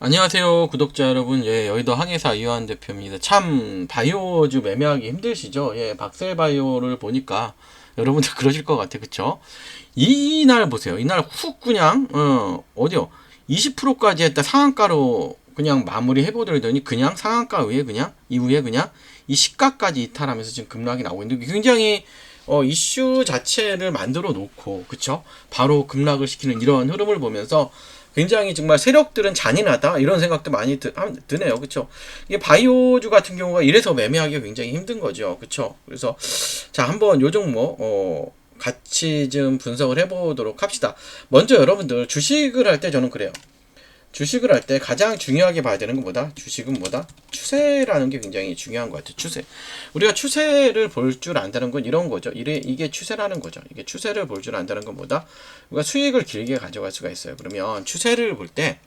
안녕하세요 구독자 여러분. 예 여의도 항해사 이완 대표입니다. 참 바이오주 매매하기 힘드시죠? 예 박셀 바이오를 보니까 여러분들 그러실 것 같아 그쵸? 이날 보세요. 이날 훅 그냥 어 어디요? 20%까지 했다 상한가로 그냥 마무리 해보더니 그냥 상한가 위에 그냥 이후에 그냥 이 시가까지 이탈하면서 지금 급락이 나오고 있는데 굉장히 어, 이슈 자체를 만들어 놓고 그쵸? 바로 급락을 시키는 이런 흐름을 보면서 굉장히 정말 세력들은 잔인하다 이런 생각도 많이 드, 함- 드네요. 그쵸? 이게 바이오주 같은 경우가 이래서 매매하기가 굉장히 힘든 거죠. 그쵸? 그래서 자 한번 요 종목 어, 같이 좀 분석을 해보도록 합시다. 먼저 여러분들 주식을 할 때 저는 그래요 주식을 할 때 가장 중요하게 봐야 되는 것보다 주식은 뭐다? 추세라는 게 굉장히 중요한 것 같아요. 추세. 우리가 추세를 볼 줄 안다는 건 이런 거죠. 이래, 이게 추세라는 거죠. 이게 추세를 볼 줄 안다는 건 뭐다? 우리가 수익을 길게 가져갈 수가 있어요. 그러면 추세를 볼 때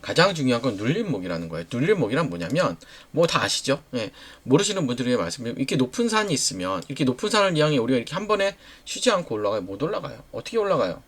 가장 중요한 건 눌림목이라는 거예요. 눌림목이란 뭐냐면 뭐 다 아시죠? 예. 모르시는 위해 말씀드리면 이렇게 높은 산이 있으면 이렇게 높은 산을 향해 우리가 이렇게 한 번에 쉬지 않고 올라가요. 못 올라가요. 어떻게 올라가요?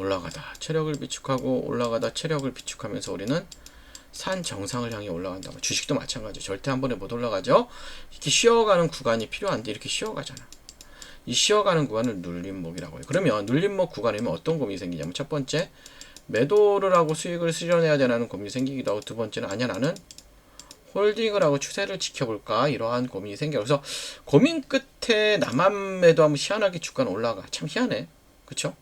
올라가다 체력을 비축하고 올라가다 체력을 비축하면서 우리는 산 정상을 향해 올라간다. 주식도 마찬가지죠. 절대 한 번에 못 올라가죠. 이렇게 쉬어가는 구간이 필요한데 이렇게 쉬어가잖아. 이 쉬어가는 구간을 눌림목이라고 해요. 그러면 눌림목 구간이면 어떤 고민이 생기냐면 첫 번째 매도를 하고 수익을 실현해야 되는 고민이 생기기도 하고 두 번째는 아니야 나는 홀딩을 하고 추세를 지켜볼까 이러한 고민이 생겨. 그래서 고민 끝에 나만 매도하면 희한하게 주가는 올라가. 참 희한해. 그쵸?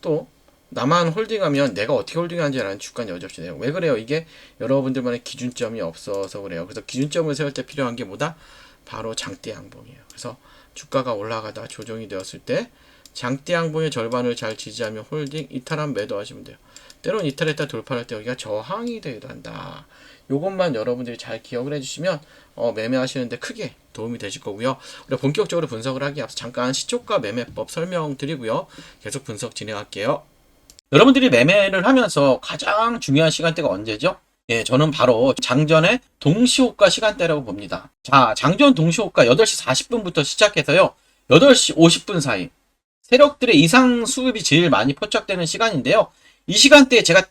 또 나만 홀딩하면 내가 어떻게 홀딩하는지 아는 주가는 여지없이 돼요. 왜 그래요? 이게 여러분들만의 기준점이 없어서 그래요. 그래서 기준점을 세울 때 필요한 게 뭐다? 바로 장대 양봉이에요. 그래서 주가가 올라가다 조정이 되었을 때 장대 양봉의 절반을 잘 지지하면 홀딩, 이탈한 매도하시면 돼요. 때론 이탈했다 돌파할 때 여기가 저항이 되기도 한다. 요것만 여러분들이 잘 기억을 해주시면 어, 매매하시는데 크게 도움이 되실 거고요. 우리가 본격적으로 분석을 하기 앞서 잠깐 시초가 매매법 설명드리고요. 계속 분석 진행할게요. 여러분들이 매매를 하면서 가장 중요한 시간대가 언제죠? 예, 저는 바로 장전의 동시호가 시간대라고 봅니다. 자, 장전 동시호가 8시 40분부터 시작해서요. 8시 50분 사이. 세력들의 이상 수급이 제일 많이 포착되는 시간인데요. 이 시간대에 제가 딱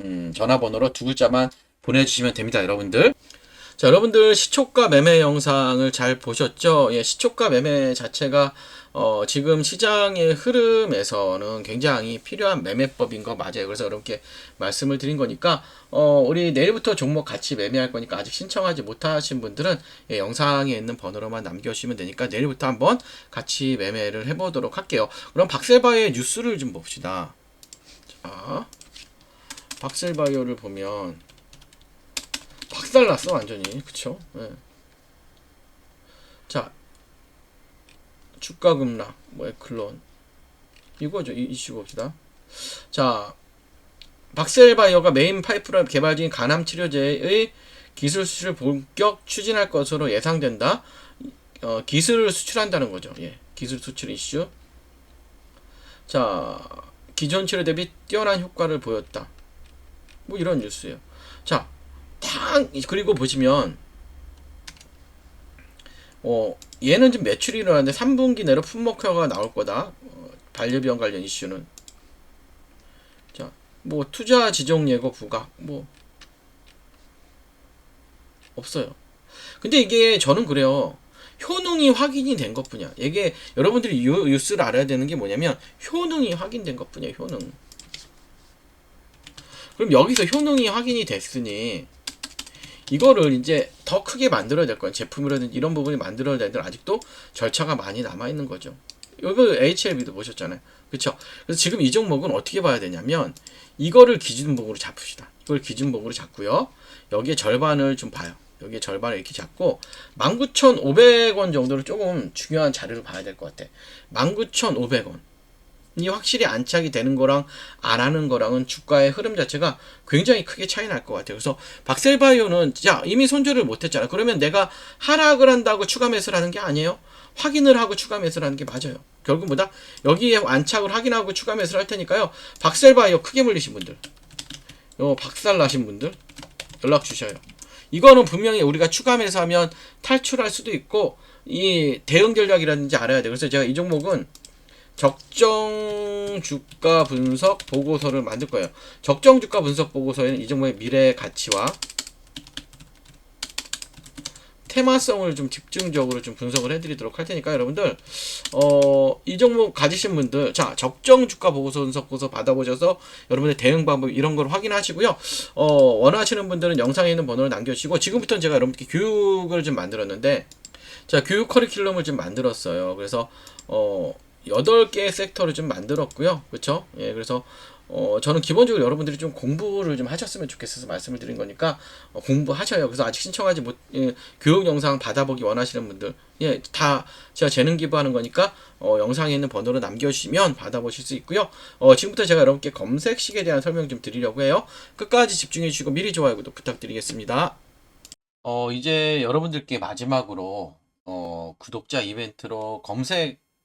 음, 전화번호로 두 글자만 보내주시면 됩니다, 여러분들. 자, 여러분들 시초가 매매 영상을 잘 보셨죠? 예, 시초가 매매 자체가 어, 지금 시장의 흐름에서는 굉장히 필요한 매매법인 거 맞아요. 그래서 여러분께 말씀을 드린 거니까 어, 우리 내일부터 종목 같이 매매할 거니까 아직 신청하지 못하신 분들은 예, 영상에 있는 번호로만 남겨주시면 되니까 내일부터 한번 같이 매매를 해보도록 할게요. 그럼 박셀바이의 뉴스를 좀 봅시다. 자, 박셀바이오를 보면 박살났어 완전히. 그쵸? 예. 자 주가 급락 뭐 에클론. 이거죠 이 이슈 봅시다. 자 박셀바이오가 메인 파이프라인 개발 중인 간암 치료제의 기술 수출을 본격 추진할 것으로 예상된다. 어, 기술을 수출한다는 거죠. 예 기술 수출 이슈. 자 기존 치료 대비 뛰어난 효과를 보였다 뭐 이런 뉴스예요 자 탕 그리고 보시면 어 얘는 지금 매출이 일어났는데 3분기 내로 품목효과가 나올 거다. 어, 반려병 관련 이슈는 자 뭐 투자 지정 예고 부각 뭐 없어요. 근데 이게 저는 그래요. 효능이 확인이 된 것뿐이야. 이게 여러분들이 요 뉴스를 알아야 되는 게 뭐냐면 효능이 확인된 것뿐이야. 효능. 그럼 여기서 효능이 확인이 됐으니 이거를 이제 더 크게 만들어야 될 거예요. 제품이라든지 이런 부분이 만들어야 되는데 아직도 절차가 많이 남아 있는 거죠. 이거 HLB도 보셨잖아요. 그렇죠? 그래서 지금 이 종목은 어떻게 봐야 되냐면 이거를 기준목으로 잡읍시다. 이걸 기준목으로 잡고요. 여기에 절반을 좀 봐요. 여기에 절반을 이렇게 잡고 19,500원 정도를 조금 중요한 자료를 봐야 될 것 같아. 19,500원. 이 확실히 안착이 되는 거랑 안 하는 거랑은 주가의 흐름 자체가 굉장히 크게 차이 날 것 같아요. 그래서 박셀바이오는 자 이미 손절을 못했잖아. 그러면 내가 하락을 한다고 추가 매수를 하는 게 아니에요. 확인을 하고 추가 매수를 하는 게 맞아요. 결국 뭐다? 여기에 안착을 확인하고 추가 매수를 할 테니까요. 박셀바이오 크게 물리신 분들, 요 박살 나신 분들 연락 주셔요. 이거는 분명히 우리가 추가 매수하면 탈출할 수도 있고 이 대응 전략이라든지 알아야 돼요. 그래서 제가 이 종목은 적정 주가 분석 보고서를 만들 거예요. 적정 주가 분석 보고서에는 이 종목의 미래 가치와 테마성을 좀 집중적으로 좀 분석을 해드리도록 할 테니까 여러분들 어, 이 종목 가지신 분들 자 적정 주가 보고서 분석 보고서 받아보셔서 여러분의 대응 방법 이런 걸 확인하시고요. 어, 원하시는 분들은 영상에 있는 번호를 남겨주시고 지금부터는 제가 여러분께 교육을 좀 만들었는데 자 교육 커리큘럼을 좀 만들었어요. 그래서 어 8개의 섹터를 좀 만들었고요. 그렇죠? 예, 그래서 어, 저는 기본적으로 여러분들이 좀 공부를 좀 하셨으면 좋겠어서 말씀을 드린 거니까 어, 공부하셔요. 그래서 아직 신청하지 못 예, 교육 영상 받아보기 원하시는 분들 예, 다 제가 재능 기부하는 거니까 어, 영상에 있는 번호를 남겨주시면 받아보실 수 있고요. 어, 지금부터 제가 여러분께 검색식에 대한 설명 좀 드리려고 해요. 끝까지 집중해 주시고 미리 좋아요 구독 부탁드리겠습니다. 어, 이제 여러분들께 마지막으로 어, 구독자 이벤트로 검색